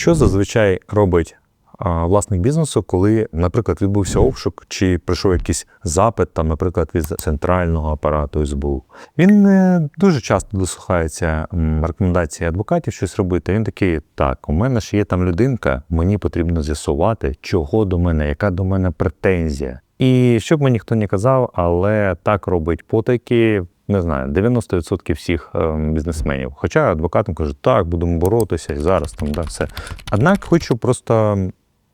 Що зазвичай робить власник бізнесу, коли, наприклад, відбувся обшук, чи прийшов якийсь запит, там, наприклад, від центрального апарату СБУ? Він не дуже часто дослухається рекомендації адвокатів щось робити. Він такий: так, у мене ж є там людинка, мені потрібно з'ясувати, чого до мене, яка до мене претензія. І щоб мені ніхто не казав, але так робить потайки. Не знаю, 90% всіх е, бізнесменів. Хоча адвокатам кажуть, так, будемо боротися і зараз там да, все. Однак хочу просто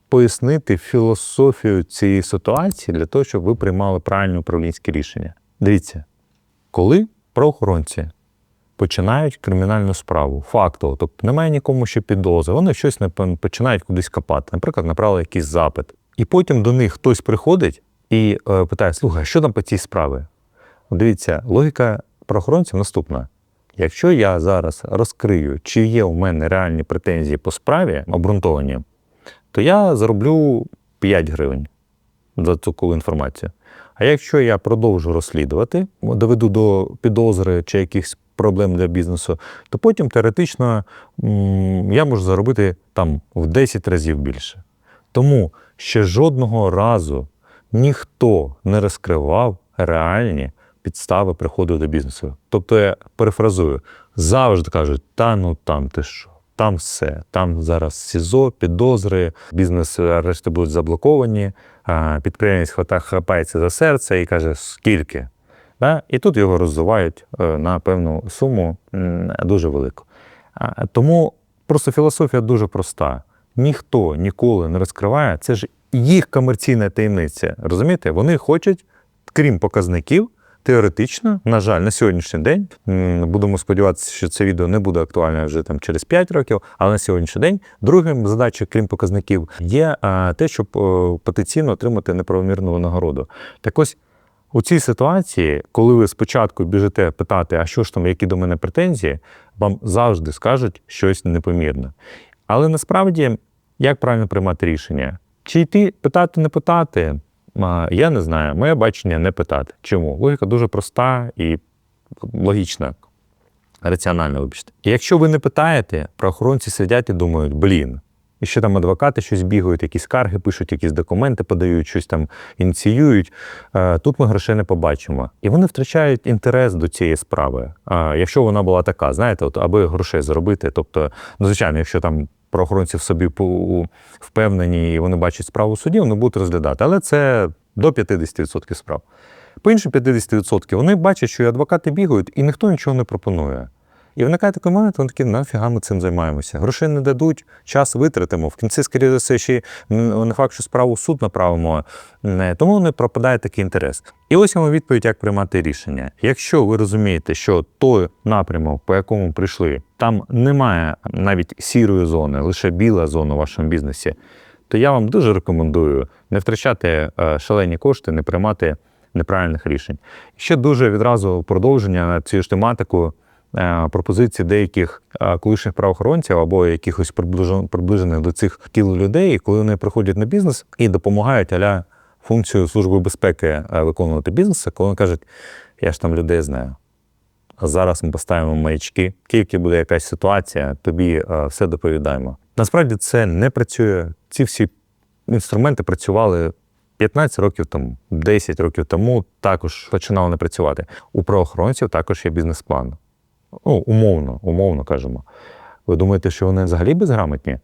пояснити філософію цієї ситуації для того, щоб ви приймали правильні управлінські рішення. Дивіться, коли правоохоронці починають кримінальну справу, фактово, тобто немає нікому ще підозри, вони щось починають кудись копати, наприклад, направили якийсь запит. І потім до них хтось приходить і е, питає: слухай, що там по цій справі? Дивіться, логіка правоохоронців наступна. Якщо я зараз розкрию, чи є у мене реальні претензії по справі, обґрунтовані, то я зароблю 5 гривень за таку інформацію. А якщо я продовжу розслідувати, доведу до підозри чи якихось проблем для бізнесу, то потім теоретично я можу заробити там в 10 разів більше. Тому ще жодного разу ніхто не розкривав реальні підстави приходу до бізнесу. Тобто, я перефразую, завжди кажуть, та ну там ти що, там все, там зараз СІЗО, підозри, бізнес решти будуть заблоковані, підприємець хапається за серце і каже, скільки. Да? І тут його розвивають е, на певну суму дуже велику. Тому просто філософія дуже проста. Ніхто ніколи не розкриває, це ж їх комерційна таємниця. Розумієте? Вони хочуть, крім показників, теоретично, на жаль, на сьогоднішній день, будемо сподіватися, що це відео не буде актуальне вже там через 5 років, але на сьогоднішній день другим задачею, крім показників, є те, щоб потенційно отримати неправомірну винагороду. Так ось у цій ситуації, коли ви спочатку біжите питати, а що ж там, які до мене претензії, вам завжди скажуть щось непомірне. Але насправді, як правильно приймати рішення? Чи йти питати, не питати? Я не знаю. Моє бачення не питати. Чому? Логіка дуже проста і логічна, раціональна, вибачте. І якщо ви не питаєте, правоохоронці сидять і думають, блін. І ще там адвокати щось бігають, якісь скарги пишуть, якісь документи подають, щось там ініціюють. Е, Тут ми грошей не побачимо. І вони втрачають інтерес до цієї справи. Якщо вона була така, знаєте, от аби грошей заробити. Тобто, ну, звичайно, якщо там правоохоронці в собі впевнені і вони бачать справу суді, вони будуть розглядати. Але це до 50% справ. По іншим 50% вони бачать, що адвокати бігають, і ніхто нічого не пропонує. І виникає такий момент, вони такі, нафіга ми цим займаємося. Грошей не дадуть, час витратимо. В кінці, скоріше за все, ще не факт, що справу в суд направимо. Тому не пропадає такий інтерес. І ось вам відповідь, як приймати рішення. Якщо ви розумієте, що той напрямок, по якому прийшли, там немає навіть сірої зони, лише біла зона в вашому бізнесі, то я вам дуже рекомендую не втрачати е, шалені кошти, не приймати неправильних рішень. Ще дуже відразу продовження на цю ж тематику пропозиції деяких е, колишніх правоохоронців або якихось приближен- приближених до цих кіл людей, коли вони приходять на бізнес і допомагають аля функцію служби безпеки е, виконувати бізнесу, коли вони кажуть, я ж там людей знаю. А зараз ми поставимо маячки. Тільки буде якась ситуація, тобі е, все доповідаємо. Насправді це не працює. Ці всі інструменти працювали 15 років тому, 10 років тому також починали не працювати. У правоохоронців також є бізнес-план. Ну, умовно, умовно кажемо. Ви думаєте, що вони взагалі безграмотні?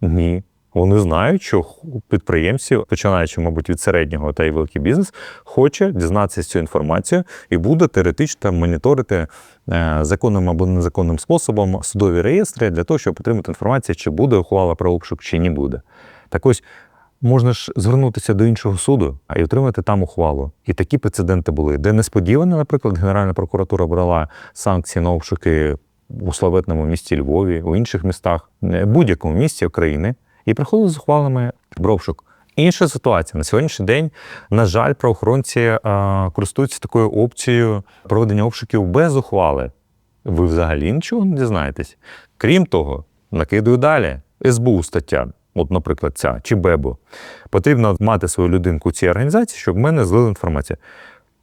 Ні. Вони знають, що у підприємців, починаючи, мабуть, від середнього та й великий бізнес, хоче дізнатися цю інформацію і буде теоретично моніторити е, законним або незаконним способом судові реєстри для того, щоб отримати інформацію, чи буде ухвала про обшук, чи не буде. Так ось можна ж звернутися до іншого суду, а й отримати там ухвалу. І такі прецеденти були, де несподівано, наприклад, Генеральна прокуратура брала санкції на обшуки у славетному місті Львові, у інших містах, е, будь-якому місті України, і приходили з ухвалами в обшук. Інша ситуація на сьогоднішній день, на жаль, правоохоронці е, користуються такою опцією проведення обшуків без ухвали. Ви взагалі нічого не дізнаєтесь. Крім того, накидую далі. СБУ стаття, от, наприклад, ця чи БЕБу. Потрібно мати свою людинку у цій організації, щоб в мене злили інформацію.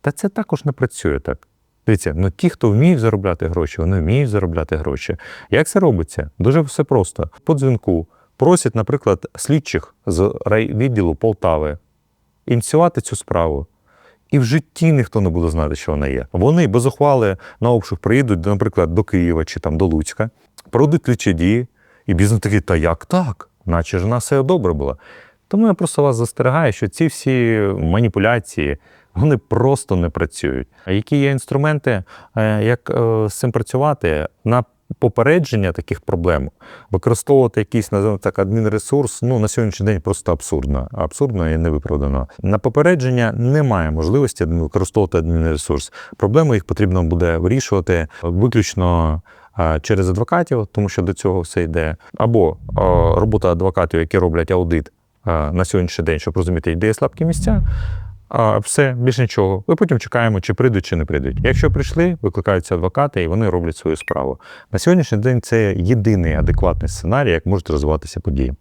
Та це також не працює так. Дивіться, ну ті, хто вміють заробляти гроші, вони вміють заробляти гроші. Як це робиться? Дуже все просто. По дзвінку просять, наприклад, слідчих з райвідділу Полтави ініціювати цю справу. І в житті ніхто не буде знати, що вона є. Вони без ухвали на обшук приїдуть, наприклад, до Києва чи там до Луцька, проведуть слідчі дії, і бізнес такий, та як так? Наче ж у нас все добре було. Тому я просто вас застерігаю, що ці всі маніпуляції вони просто не працюють. А які є інструменти, е, як е, з цим працювати? На попередження таких проблем використовувати якийсь називаємо так адмінресурс, ну на сьогоднішній день просто абсурдно. Абсурдно і невиправдано. На попередження немає можливості використовувати адмінресурс. Проблеми їх потрібно буде вирішувати виключно через адвокатів, тому що до цього все йде. Або робота адвокатів, які роблять аудит на сьогоднішній день, щоб розуміти, де є слабкі місця. А все, більш нічого. Ми потім чекаємо, чи прийдуть, чи не прийдуть. Якщо прийшли, викликаються адвокати і вони роблять свою справу. На сьогоднішній день це єдиний адекватний сценарій, як можуть розвиватися події.